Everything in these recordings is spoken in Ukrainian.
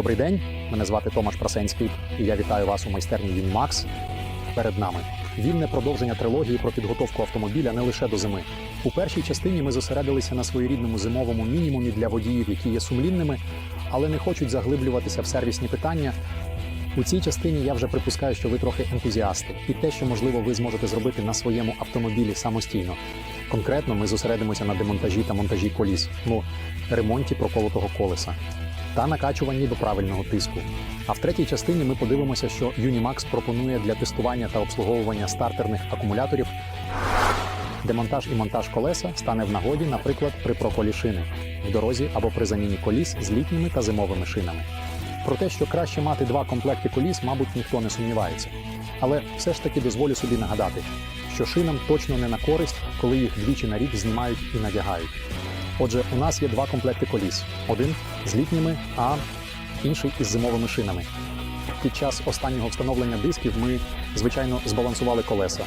Добрий день, мене звати Томаш Прасенський, і я вітаю вас у майстерні Вінмакс. Перед нами вільне продовження трилогії про підготовку автомобіля не лише до зими. У першій частині ми зосередилися на своєрідному зимовому мінімумі для водіїв, які є сумлінними, але не хочуть заглиблюватися в сервісні питання. У цій частині я вже припускаю, що ви трохи ентузіасти, і те, що можливо ви зможете зробити на своєму автомобілі самостійно. Конкретно ми зосередимося на демонтажі та монтажі коліс, ну ремонті проколотого колеса та накачуванні до правильного тиску. А в третій частині ми подивимося, що Unimax пропонує для тестування та обслуговування стартерних акумуляторів. Демонтаж і монтаж колеса стане в нагоді, наприклад, при проколі шини в дорозі або при заміні коліс з літніми та зимовими шинами. Про те, що краще мати два комплекти коліс, мабуть, ніхто не сумнівається. Але все ж таки дозволю собі нагадати, що шинам точно не на користь, коли їх двічі на рік знімають і надягають. Отже, у нас є два комплекти коліс: один з літніми, а інший із зимовими шинами. Під час останнього встановлення дисків ми, звичайно, збалансували колеса.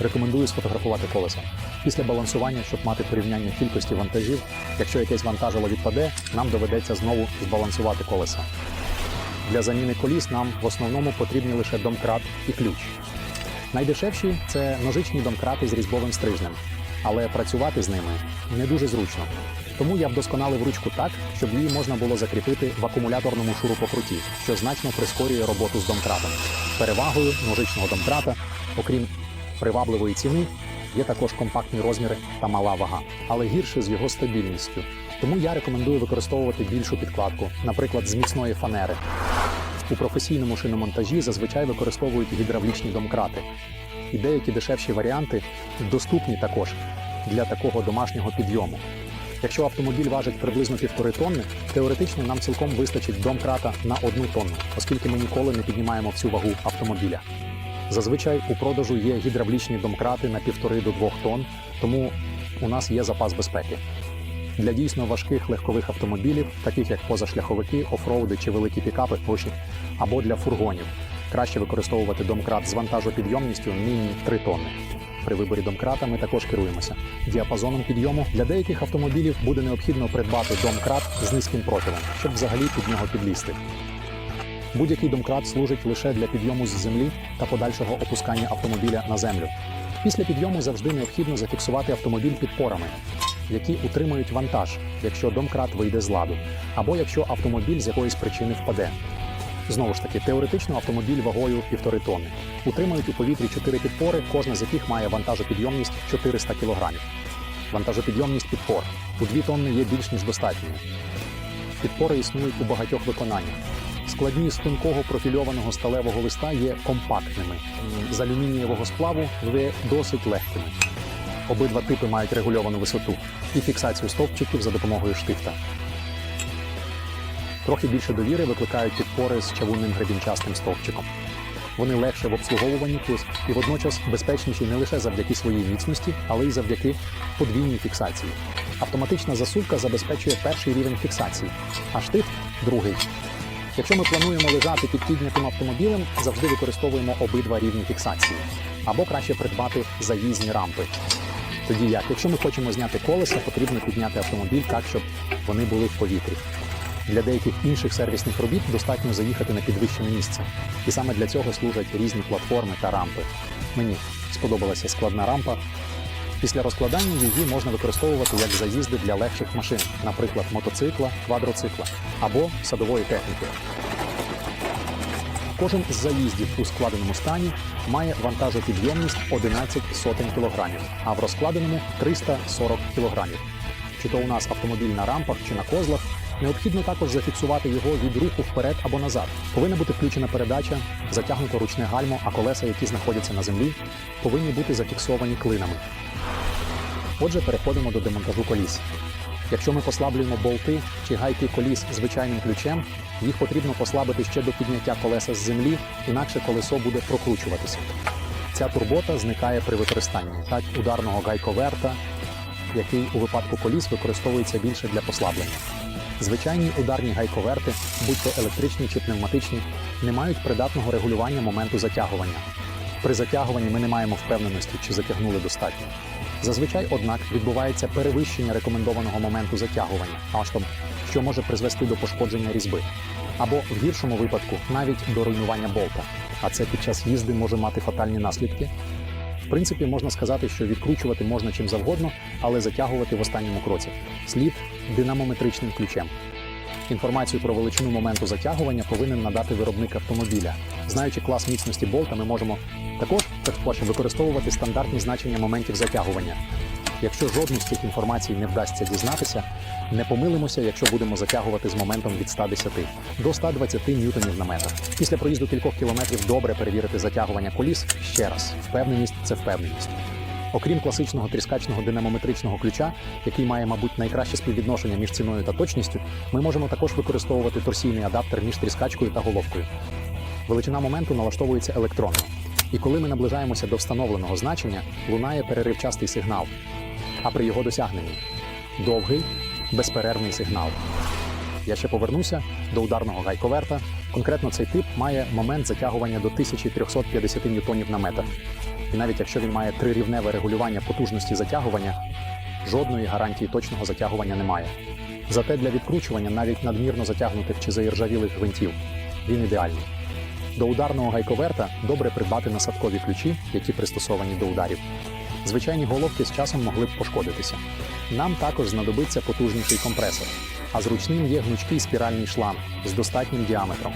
Рекомендую сфотографувати колеса. Після балансування, щоб мати порівняння кількості вантажів, якщо якесь вантажило відпаде, нам доведеться знову збалансувати колеса. Для заміни коліс нам в основному потрібні лише домкрат і ключ. Найдешевші це ножичні домкрати з різьбовим стрижнем, але працювати з ними не дуже зручно. Тому я вдосконалив ручку так, щоб її можна було закріпити в акумуляторному шурупокруті, що значно прискорює роботу з домкратом. Перевагою ножичного домкрата, окрім привабливої ціни, є також компактні розміри та мала вага, але гірше з його стабільністю. Тому я рекомендую використовувати більшу підкладку, наприклад, з міцної фанери. У професійному шиномонтажі зазвичай використовують гідравлічні домкрати. І деякі дешевші варіанти доступні також для такого домашнього підйому. Якщо автомобіль важить приблизно півтори тонни, теоретично нам цілком вистачить домкрата на одну тонну, оскільки ми ніколи не піднімаємо всю вагу автомобіля. Зазвичай у продажу є гідравлічні домкрати на півтори до двох тонн, тому у нас є запас безпеки. Для дійсно важких легкових автомобілів, таких як позашляховики, офроуди чи великі пікапи, гроші, або для фургонів, краще використовувати домкрат з вантажопідйомністю мінімум 3 тонни. При виборі домкрата ми також керуємося. Діапазоном підйому для деяких автомобілів буде необхідно придбати домкрат з низьким профілем, щоб взагалі під нього підлізти. Будь-який домкрат служить лише для підйому з землі та подальшого опускання автомобіля на землю. Після підйому завжди необхідно зафіксувати автомобіль підпорами, які утримують вантаж, якщо домкрат вийде з ладу, або якщо автомобіль з якоїсь причини впаде. Знову ж таки, теоретично автомобіль вагою 1,5 тонни. Утримують у повітрі 4 підпори, кожна з яких має вантажопідйомність 400 кг. Вантажопідйомність підпор у 2 тонни є більш ніж достатньою. Підпори існують у багатьох виконаннях. Складні з тонкого профільованого сталевого листа є компактними, з алюмінієвого сплаву є досить легкими. Обидва типи мають регульовану висоту і фіксацію стовпчиків за допомогою штифта. Трохи більше довіри викликають підпори з чавунним гребінчастим стовпчиком. Вони легше в обслуговуванні плюс і водночас безпечніші не лише завдяки своїй міцності, але й завдяки подвійній фіксації. Автоматична засувка забезпечує перший рівень фіксації, а штифт другий. Якщо ми плануємо лежати під піднятим автомобілем, завжди використовуємо обидва рівні фіксації, або краще придбати заїзні рампи. Тоді як, якщо ми хочемо зняти колеса, потрібно підняти автомобіль так, щоб вони були в повітрі. Для деяких інших сервісних робіт достатньо заїхати на підвищене місце, і саме для цього служать різні платформи та рампи. Мені сподобалася складна рампа. Після розкладання її можна використовувати як заїзди для легших машин, наприклад, мотоцикла, квадроцикла або садової техніки. Кожен з заїздів у складеному стані має вантажопідйомність 11 сотень кілограмів, а в розкладеному 340 кілограмів. Чи то у нас автомобіль на рампах чи на козлах, необхідно також зафіксувати його від руху вперед або назад. Повинна бути включена передача, затягнуто ручне гальмо, а колеса, які знаходяться на землі, повинні бути зафіксовані клинами. Отже, переходимо до демонтажу коліс. Якщо ми послаблюємо болти чи гайки коліс звичайним ключем, їх потрібно послабити ще до підняття колеса з землі, інакше колесо буде прокручуватися. Ця турбота зникає при використанні так ударного гайковерта, який у випадку коліс використовується більше для послаблення. Звичайні ударні гайковерти, будь то електричні чи пневматичні, не мають придатного регулювання моменту затягування. При затягуванні ми не маємо впевненості, чи затягнули достатньо. Зазвичай, однак, відбувається перевищення рекомендованого моменту затягування, аж там, що може призвести до пошкодження різьби, або в гіршому випадку навіть до руйнування болта. А це під час їзди може мати фатальні наслідки. В принципі, можна сказати, що відкручувати можна чим завгодно, але затягувати в останньому кроці слід динамометричним ключем. Інформацію про величину моменту затягування повинен надати виробник автомобіля. Знаючи клас міцності болта, ми можемо також перше використовувати стандартні значення моментів затягування. Якщо жодну з цих інформацій не вдасться дізнатися, не помилимося, якщо будемо затягувати з моментом від 110 до 120 ньютонів на метр. Після проїзду кількох кілометрів добре перевірити затягування коліс ще раз. Впевненість це впевненість. Окрім класичного тріскачного динамометричного ключа, який має, мабуть, найкраще співвідношення між ціною та точністю, ми можемо також використовувати торсійний адаптер між тріскачкою та головкою. Величина моменту налаштовується електронно. І коли ми наближаємося до встановленого значення, лунає переривчастий сигнал. А при його досягненні довгий, безперервний сигнал. Я ще повернуся до ударного гайковерта. Конкретно цей тип має момент затягування до 1350 ньютонів на метр. І навіть якщо він має трирівневе регулювання потужності затягування, жодної гарантії точного затягування немає. Зате для відкручування навіть надмірно затягнутих чи заіржавілих гвинтів він ідеальний. До ударного гайковерта добре придбати насадкові ключі, які пристосовані до ударів. Звичайні головки з часом могли б пошкодитися. Нам також знадобиться потужніший компресор, а зручним є гнучкий спіральний шланг з достатнім діаметром.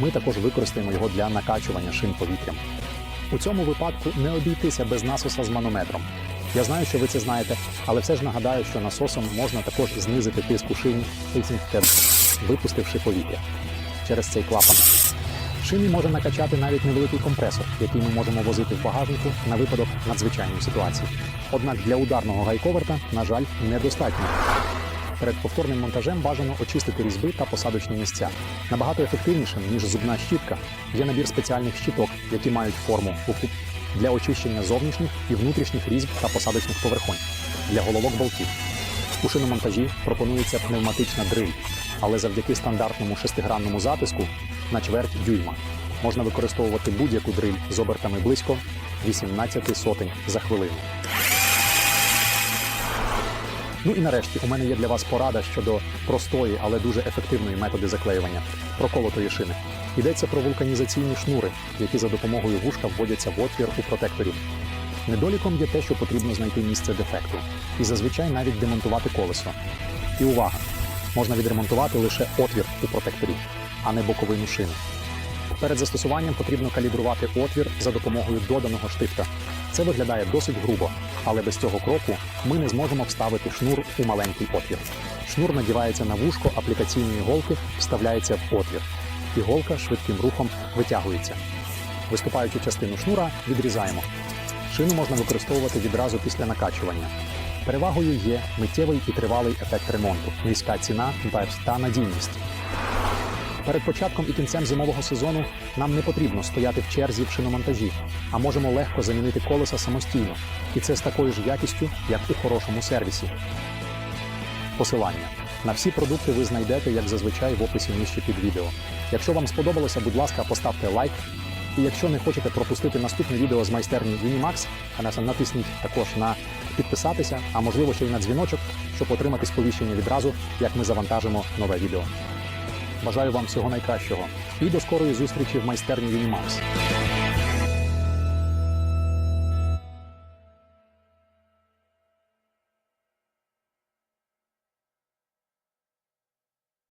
Ми також використаємо його для накачування шин повітрям. У цьому випадку не обійтися без насоса з манометром. Я знаю, що ви це знаєте, але все ж нагадаю, що насосом можна також знизити тиск у шині, випустивши повітря через цей клапан. Шини може накачати навіть невеликий компресор, який ми можемо возити в багажнику на випадок надзвичайної ситуації. Однак для ударного гайковерта, на жаль, недостатньо. Перед повторним монтажем бажано очистити різьби та посадочні місця. Набагато ефективнішим, ніж зубна щітка, є набір спеціальних щіток, які мають форму куб для очищення зовнішніх і внутрішніх різьб та посадочних поверхонь для головок болтів. У шиномонтажі пропонується пневматична дриль, але завдяки стандартному шестигранному затиску на чверть дюйма можна використовувати будь-яку дриль з обертами близько 18 сотень за хвилину. Ну і нарешті у мене є для вас порада щодо простої, але дуже ефективної методи заклеювання проколотої шини. Йдеться про вулканізаційні шнури, які за допомогою вушка вводяться в отвір у протекторі. Недоліком є те, що потрібно знайти місце дефекту, і зазвичай навіть демонтувати колесо. І увага! Можна відремонтувати лише отвір у протекторі, а не боковину шини. Перед застосуванням потрібно калібрувати отвір за допомогою доданого штифта. Це виглядає досить грубо, але без цього кроку ми не зможемо вставити шнур у маленький отвір. Шнур надівається на вушко аплікаційної голки, вставляється в отвір. І голка швидким рухом витягується. Виступаючу частину шнура відрізаємо. Шину можна використовувати відразу після накачування. Перевагою є миттєвий і тривалий ефект ремонту, низька ціна та надійність. Перед початком і кінцем зимового сезону нам не потрібно стояти в черзі в шиномонтажі, а можемо легко замінити колеса самостійно, і це з такою ж якістю, як у хорошому сервісі. Посилання на всі продукти ви знайдете, як зазвичай, в описі нижче під відео. Якщо вам сподобалося, будь ласка, поставте лайк. І якщо не хочете пропустити наступне відео з майстерні Unimax, натисніть також на підписатися, а можливо ще й на дзвіночок, щоб отримати сповіщення відразу, як ми завантажимо нове відео. Бажаю вам всього найкращого і до скорої зустрічі в майстерні Unimax.